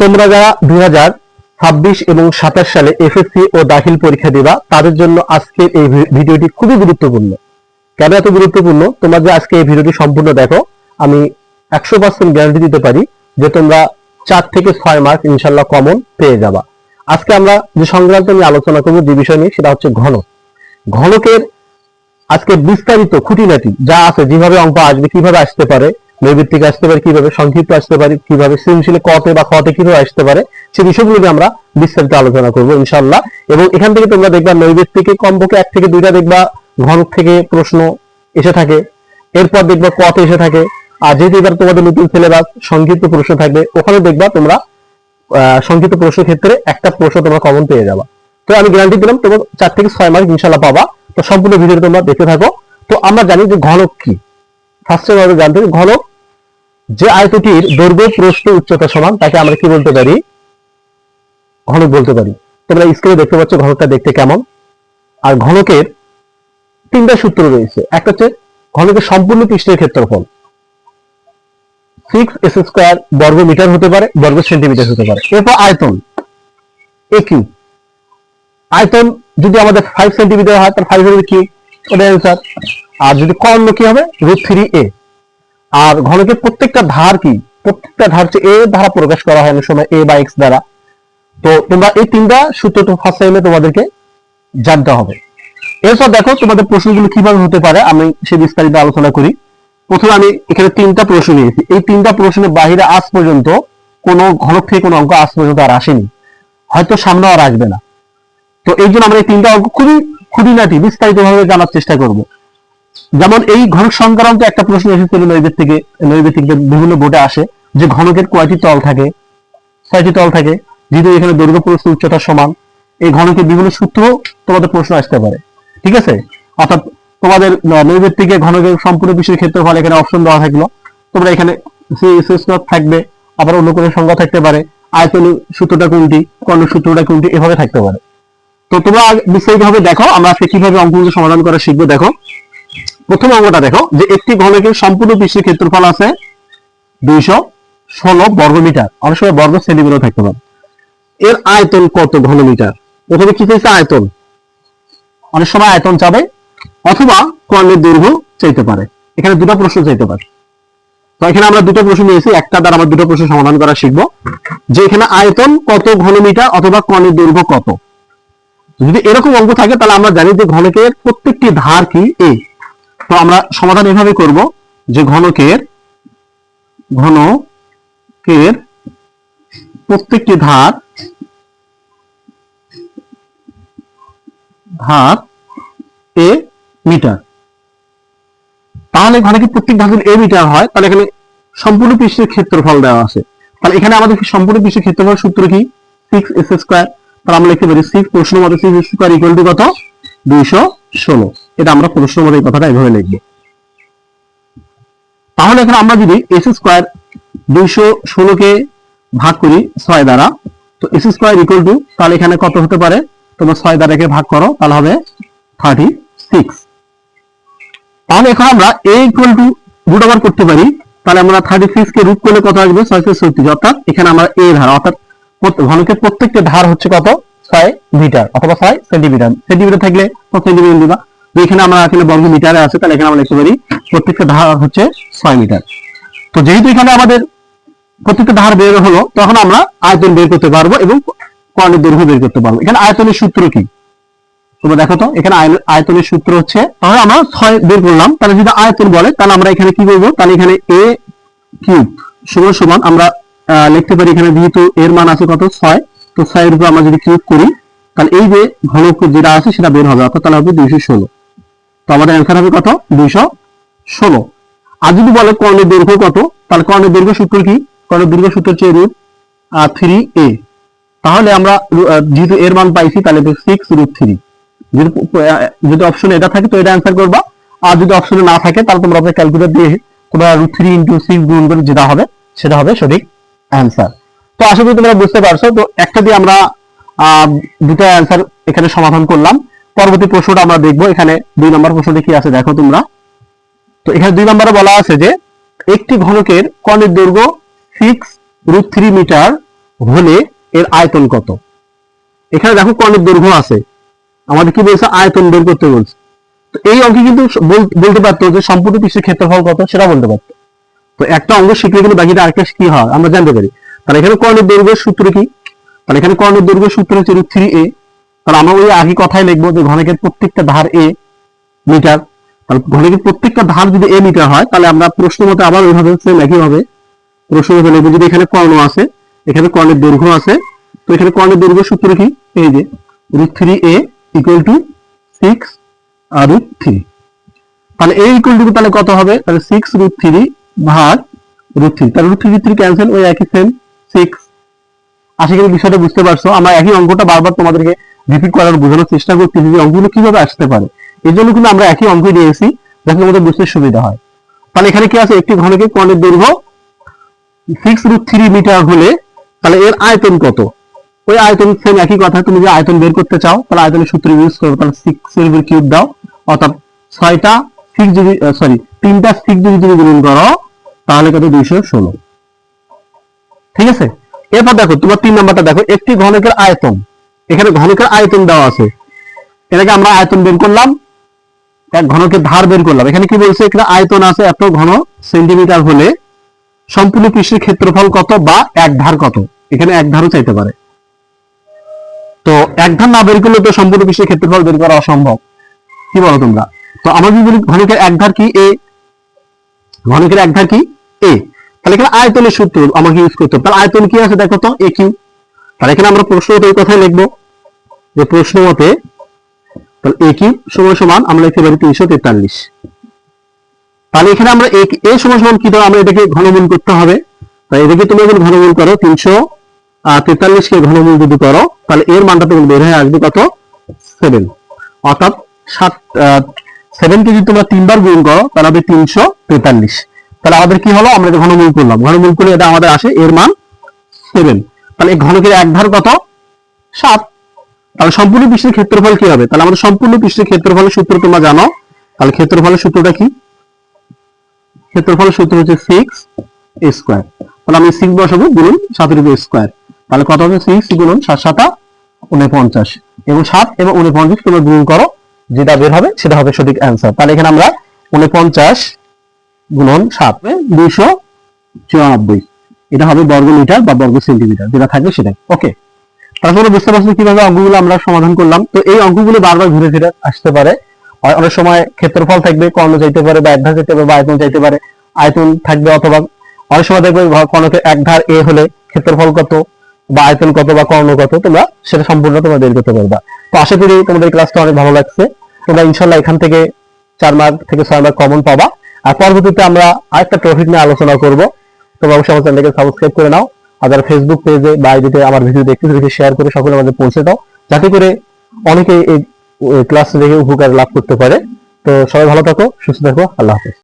তোমরা যারা দুই হাজার ছাব্বিশ এবং সাতাশ সালে এসএসসি ও দাখিল পরীক্ষা দিবা, তাদের জন্য আজকের এই ভিডিওটি খুবই গুরুত্বপূর্ণ। কেন এত গুরুত্বপূর্ণ? তোমরা যে আজকে এই ভিডিওটি সম্পূর্ণ দেখো, আমি একশো পার্সেন্ট গ্যারান্টি দিতে পারি যে তোমরা চার থেকে ছয় মার্ক ইনশাল্লাহ কমন পেয়ে যাবা। আজকে আমরা যে সংক্রান্ত নিয়ে আলোচনা করব, যে বিষয় নিয়ে, সেটা হচ্ছে ঘন। ঘনকের আজকে বিস্তারিত খুঁটিনাটি যা আছে, যেভাবে অঙ্ক আসবে, কীভাবে আসতে পারে নৈবিত্তিক আসতে পারে, কীভাবে সংক্ষিপ্ত আসতে পারে, কীভাবে সৃজনশীলে কতে বা খতে কীভাবে আসতে পারে সেই বিষয়গুলো নিয়ে আমরা বিস্তারিত আলোচনা করব ইনশাল্লাহ এবং এখান থেকে তোমরা দেখবা নৈবিত্তিকে কমপক্ষে এক থেকে দুইটা দেখবা ঘনক থেকে প্রশ্ন এসে থাকে, এরপর দেখবা কত এসে থাকে, আর যেহেতু এবার তোমাদের নতুন সিলেবাস সংক্ষিপ্ত প্রশ্ন থাকবে ওখানে দেখবা তোমরা সংক্ষিপ্ত প্রশ্ন ক্ষেত্রে একটা প্রশ্ন তোমরা কমন পেয়ে যাবা। তো আমি গ্যারান্টি দিলাম, তোমার চার থেকে ছয় মার্ক ইনশাল্লাহ পাবা। তো সম্পূর্ণ ভিডিও তোমরা দেখতে থাকো। তো আমরা জানি যে ঘনক কি। ফার্স্টে আমাদের জানতে ঘনক যে আয়তটির দৈর্ঘ্য, প্রস্থ, উচ্চতা সমান, তাকে আমরা কি বলতে পারি? ঘনক বলতে পারি। তোমরা স্ক্রিনে দেখতে পাচ্ছ ঘনকটা দেখতে কেমন। আর ঘনকের তিনটা সূত্র রয়েছে। একটা হচ্ছে ঘনকের সম্পূর্ণ পৃষ্ঠের ক্ষেত্রফল। সিক্স এস স্কোয়ার বর্গ মিটার হতে পারে, বর্গ সেন্টিমিটার হতে পারে। এরপর আয়তন। এ কিউ আয়তন যদি আমাদের ফাইভ সেন্টিমিটার হয়, তাহলে ফাইভ এর কি? ওটা অ্যান্সার আর যদি কর্ণ কি হবে? রুট থ্রি এ আর ঘনকের প্রত্যেকটা ধার কি? প্রত্যেকটা ধার হচ্ছে এ দ্বারা প্রকাশ করা হয় অনেক সময় এ বা এক্স দ্বারা। তো তোমরা এই তিনটা সূত্র তো ফার্স্ট টাইমে তোমাদেরকে জানতে হবে। এরপর দেখো তোমাদের প্রশ্নগুলো কীভাবে হতে পারে, আমি সে বিস্তারিত আলোচনা করি। প্রথমে আমি এখানে তিনটা প্রশ্ন নিয়েছি। এই তিনটা প্রশ্নের বাহিরে আজ পর্যন্ত কোনো ঘনক থেকে কোনো অঙ্ক আজ পর্যন্ত আর আসেনি। হয়তো সামনে আর আসবে না। তো এই জন্য আমরা এই তিনটা অঙ্ক খুবই খুঁটিনাটি বিস্তারিত ভাবে জানার চেষ্টা করব। যেমন এই ঘনক সংক্রান্ত একটা প্রশ্ন এসেছিল নৈবেদ থেকে নৈবেদিক বিভিন্ন বোর্ডে আসে, যে ঘনকের কয়টি তল থাকে? ছয়টি তল থাকে যেহেতু এখানে দৈর্ঘ্য প্রস্থ উচ্চতা সমান, এই ঘনকের বিভিন্ন সূত্র তোমাদের প্রশ্ন আসতে পারে। ঠিক আছে? অর্থাৎ তোমাদের নৈবেদ থেকে ঘনকের সম্পূর্ণ বিষয়ের ক্ষেত্রফল এখানে অপশন দেওয়া থাকল। তোমরা এখানে থাকবে, আবার অন্য কোনো সংজ্ঞা থাকতে পারে, আয়তন সূত্রটা কোনটি, কর্ণ সূত্রটা কোনটি, এভাবে থাকতে পারে। তো তোমরা বিস্তারিত ভাবে দেখো, আমরা আজকে কীভাবে অঙ্কগুলো সমাধান করা শিখব দেখো। প্রথম অঙ্কটা দেখো, যে একটি ঘনকের সম্পূর্ণ পৃষ্ঠের ক্ষেত্রফল আছে দুইশো ষোলো বর্গমিটার। অনেক সময় বর্গ সেন্টিমিটার থাকতে পারে। এর আয়তন কত ঘনমিটার? প্রথমে কি চাইছে আয়তন? অনেক সময় আয়তন চাবে, অথবা কর্ণের দৈর্ঘ্য চাইতে পারে। এখানে দুটো প্রশ্ন চাইতে পারে। তো এখানে আমরা দুটো প্রশ্ন নিয়েছি, একটা দ্বারা আমরা দুটো প্রশ্ন সমাধান করা শিখব, যে এখানে আয়তন কত ঘনমিটার অথবা কর্ণের দৈর্ঘ্য কত। যদি এরকম অঙ্ক থাকে, তাহলে আমরা জানি যে ঘনকের প্রত্যেকটি ধার কি এ তো আমরা সমাধান এভাবে করব যে ঘনকের ঘনকের প্রত্যেকটি ধার ধার এ মিটার। তাহলে ঘনকের প্রত্যেক ধার এ মিটার হয়, তাহলে এখানে সম্পূর্ণ পৃষ্ঠের ক্ষেত্রফল দেওয়া আছে। তাহলে এখানে আমাদের কি সম্পূর্ণ পৃষ্ঠের ক্ষেত্রফল সূত্র কি? সিক্স এস স্কোয়ার তাহলে আমরা লিখতে পারি সিক্স প্রশ্ন মতো সিক্স স্কোয়ার ইকুয়াল টু কত? দুইশো ষোলো। এটা আমরা প্রশ্ন মতো এই কথাটা এইভাবে লিখব। তাহলে এখানে আমরা যদি এস স্কোয়ার দুইশো ষোলোকে ভাগ করি ছয় দ্বারা, তো এস স্কোয়ার ইকুয়াল টু তাহলে এখানে কত হতে পারে? তোমরা ছয় দ্বারা একে ভাগ করো, তাহলে হবে থার্টি সিক্স তাহলে এখন আমরা A equal to root over করতে পারি, তাহলে আমরা থার্টি সিক্স কে রুট করলে কত আসবে? ছয়শো ছত্রিশ। অর্থাৎ এখানে আমরা এ ধার, অর্থাৎ ঘনকের প্রত্যেকটা ধার হচ্ছে কত? ছয় মিটার, অথবা ছয় সেন্টিমিটার। সেন্টিমিটার থাকলে কত সেন্টিমিটার দিবা? তো এখানে আমরা এখানে বর্গ মিটারে আছে, তাহলে এখানে আমরা লিখতে পারি প্রত্যেকটা ধার হচ্ছে ছয় মিটার। তো যেহেতু এখানে আমাদের প্রত্যেকটা ধার বের হলো, তখন আমরা আয়তন বের করতে পারব এবং কর্ণের দৈর্ঘ্য বের করতে পারব। এখানে আয়তনের সূত্র কি? তোমরা দেখো তো, এখানে আয়- আয়তনের সূত্র হচ্ছে, তাহলে আমরা ছয় বের করলাম, তাহলে যদি আয়তন বলে, তাহলে আমরা এখানে কি করব তাহলে এখানে এ কিউব সমান সমান আমরা লিখতে পারি এখানে যেহেতু এর মান আছে কত? ছয়। তো ছয়ের উপর আমরা যদি কিউব করি, তাহলে এই যে ঘনক যেটা আছে সেটা বের হবে, অর্থাৎ তাহলে হবে দুইশো ষোলো। তো আমাদের অ্যান্সার হবে কত? দুইশো ষোলো। আর যদি বলে কর্ণের দৈর্ঘ্য কত, তাহলে কর্ণের দৈর্ঘ্য সূত্র কি? কর্ণের দৈর্ঘ্য সূত্র হচ্ছে রুট থ্রি এ তাহলে আমরা যেহেতু এর মান পাইছি, তাহলে সিক্স রুট থ্রি যদি অপশনে এটা থাকে, তো এটা অ্যান্সার করবা। আর যদি অপশনে না থাকে, তাহলে তোমরা আপনার ক্যালকুলেটর দিয়ে তোমরা রুট থ্রি ইন্টু সিক্স গুণ করে যেটা হবে, সেটা হবে সঠিক অ্যান্সার তো আশা করি তোমরা বুঝতে পারছ। তো একটা দিয়ে আমরা দুটো অ্যান্সার এখানে সমাধান করলাম। পরবর্তী প্রশ্নটা আমরা দেখব। এখানে দুই নম্বর প্রশ্নটি কি আছে দেখো তোমরা। তো এখানে দুই নম্বরে বলা আছে যে, একটি ঘনকের কর্ণের দৈর্ঘ্য সিক্স রুট থ্রি মিটার হলে এর আয়তন কত? এখানে দেখো কর্ণের দৈর্ঘ্য আছে। আমাদের কি বলছে? আয়তন বের করতে বলছে। তো এই অঙ্কে কিন্তু বলতে পারতো যে সম্পূর্ণ পৃষ্ঠের ক্ষেত্রফল কত সেটা বলতে পারতো। তো একটা অঙ্ক শিখলে কিন্তু বাকিটা আরেকটা কি হয়? আমরা জানতে পারি। তাহলে এখানে কর্ণের দৈর্ঘ্যের সূত্র কি? তাহলে এখানে কর্ণের দৈর্ঘ্যের সূত্র হচ্ছে রুট থ্রি এ তাহলে আমরা ওই আগে কথাই লিখব যে ঘনকের প্রত্যেকটা ধার এ মিটার। তাহলে ঘনকের প্রত্যেকটা ধার যদি এ মিটার হয়, তাহলে আমরা প্রশ্ন মতে আবার ওইভাবে সেম একইভাবে প্রশ্ন মতে লিখব। যদি এখানে কর্ণ আছে, এখানে কর্ণের দৈর্ঘ্য আছে, তো এখানে কর্ণের দৈর্ঘ্য সূত্র কি? এই যে root three A equal to six root three তাহলে এ ইকুয়াল টু তাহলে কত হবে? তাহলে সিক্স রুট থ্রি ভাগ রুট থ্রি তাহলে রুট থ্রি থ্রি ক্যান্সেল ওই একই সেম সিক্স আশা করি বিষয়টা বুঝতে পারছ। আমরা একই অঙ্কটা বারবার তোমাদেরকে রিপিট করার বোঝানোর চেষ্টা করতেছি যে অঙ্কগুলো কীভাবে আসতে পারে। এই জন্য কিন্তু আমরা একই অঙ্ক দিয়েছি যাতে আমাদের বুঝতে সুবিধা হয়। তাহলে এখানে কি আছে? একটি ঘনকের কর্ণের দৈর্ঘ্য সিক্স রুট থ্রি মিটার হলে তাহলে এর আয়তন কত? ওই আয়তন সেম একই কথা, তুমি যে আয়তন বের করতে চাও, তাহলে আয়তনের সূত্র ইউজ করবে তাহলে সিক্স এর উপর কিউব দাও, অর্থাৎ ছয়টা সিক্স যদি সরি তিনটা সিক্স যদি তুমি গুণন করো, তাহলে কত? দুইশো ষোলো। ঠিক আছে? এরপর দেখো, তোমার তিন নাম্বারটা দেখো, একটি ঘনকের আয়তন। এখানে ঘনকের আয়তন দেওয়া আছে। এটাকে আমরা আয়তন বের করলাম, এক ঘনকের ধার বের করলাম। এখানে কি বলছে? এখানে আয়তন আছে এত ঘন সেন্টিমিটার হলে সম্পূর্ণ পৃষ্ঠের ক্ষেত্রফল কত বা এক ধার কত? এখানে এক ধারও চাইতে পারে। তো এক ধার না বের করলে তো সম্পূর্ণ পৃষ্ঠের ক্ষেত্রফল বের করা অসম্ভব। কি বলো তোমরা? তো আমরা যদি বলি ঘনকের এক ধার কি এ? ঘনকের এক ধার কি এ? তাহলে এখানে আয়তনের সূত্র আমাকে ইউজ করতে হবে। তাহলে আয়তন কি আছে দেখো তো? A Q. তাহলে এখানে আমরা প্রশ্ন কথাই লিখব। যে প্রশ্ন মতে তাহলে এ কিউ সমান সমান? আমরা লিখতে পারি তিনশো তেতাল্লিশ। তাহলে এখানে আমরা এ এ সমান কি দেবো আমরা এটাকে ঘনমূল করতে হবে। তাই এটাকে তুমি যদি ঘনমূল করো, তিনশো তেতাল্লিশ কে ঘনমূল যদি করো, তাহলে এর মানটা তোমার বের হয়ে আসবে কত? সেভেন অর্থাৎ সাত সেভেন কে যদি তোমরা তিনবার গুণ করো, তাহলে হবে তিনশো তেতাল্লিশ। তাহলে আমাদের কি হলো? আমরা ঘনমূল করলাম। ঘনমূল করলে এটা আমাদের আসে, এর মান সেভেন তাহলে ঘনকের এক ধার কত? সাত। তাহলে সম্পূর্ণ পৃষ্ঠের ক্ষেত্রফল কি হবে? তাহলে আমাদের সম্পূর্ণ পৃষ্ঠের ক্ষেত্রফলের সূত্র তোমরা জানো। তাহলে ক্ষেত্রফলের সূত্রটা কি? ক্ষেত্রফলের সূত্র হচ্ছে সিক্স স্কোয়ার তাহলে আমি সিক্স বসাবো, গুণন সাতের স্কোয়ার তাহলে কত হবে? সিক্স গুণন সাত সাতা উনপঞ্চাশ এবং সাত এবং উনপঞ্চাশ তোমরা গুণ করো, যেটা বের হবে সেটা হবে সঠিক অ্যান্সার তাহলে এখানে আমরা উনপঞ্চাশ গুণন সাত দুইশো চুরানব্বই। এটা হবে বর্গ মিটার বা বর্গ সেন্টিমিটার, যেটা থাকবে সেটাই। ওকে তারপরে বুঝতে পারছি কীভাবে অঙ্কগুলো আমরা সমাধান করলাম। তো এই অঙ্কগুলো বারবার ঘুরে ফিরে আসতে পারে। অনেক সময় ক্ষেত্রফল থাকবে, কর্ণ চাইতে পারে বা এক ধার চাইতে পারে বা আয়তন চাইতে পারে, আয়তন থাকবে অথবা অনেক সময় দেখবে ঘ- কর্ণকে এক ধার এ হলে ক্ষেত্রফল কত বা আয়তন কত বা কর্ণ কত, তোমরা সেটা সম্পূর্ণ তোমরা বের করতে পারবা। তো আশা করি তোমাদের ক্লাসটা অনেক ভালো লাগছে। তোমরা ইনশাল্লাহ এখান থেকে চার মার্ক থেকে ছয় মার্ক কমন পাবা। আর পরবর্তীতে আমরা আরেকটা টপিক নিয়ে আলোচনা করব। তোমরা অবশ্যই আমার চ্যানেলকে সাবস্ক্রাইব করে নাও। আর যারা ফেসবুক পেজে বা আইডিতে আমার ভিডিও দেখতে দেখে শেয়ার করে সকলের আমাদের পৌঁছে দাও। যাতে করে অনেকে এই ক্লাস দেখে উপকার লাভ করতে পারে। তো সবাই ভালো থাকো, সুস্থ থাকো, আল্লাহ হাফেজ।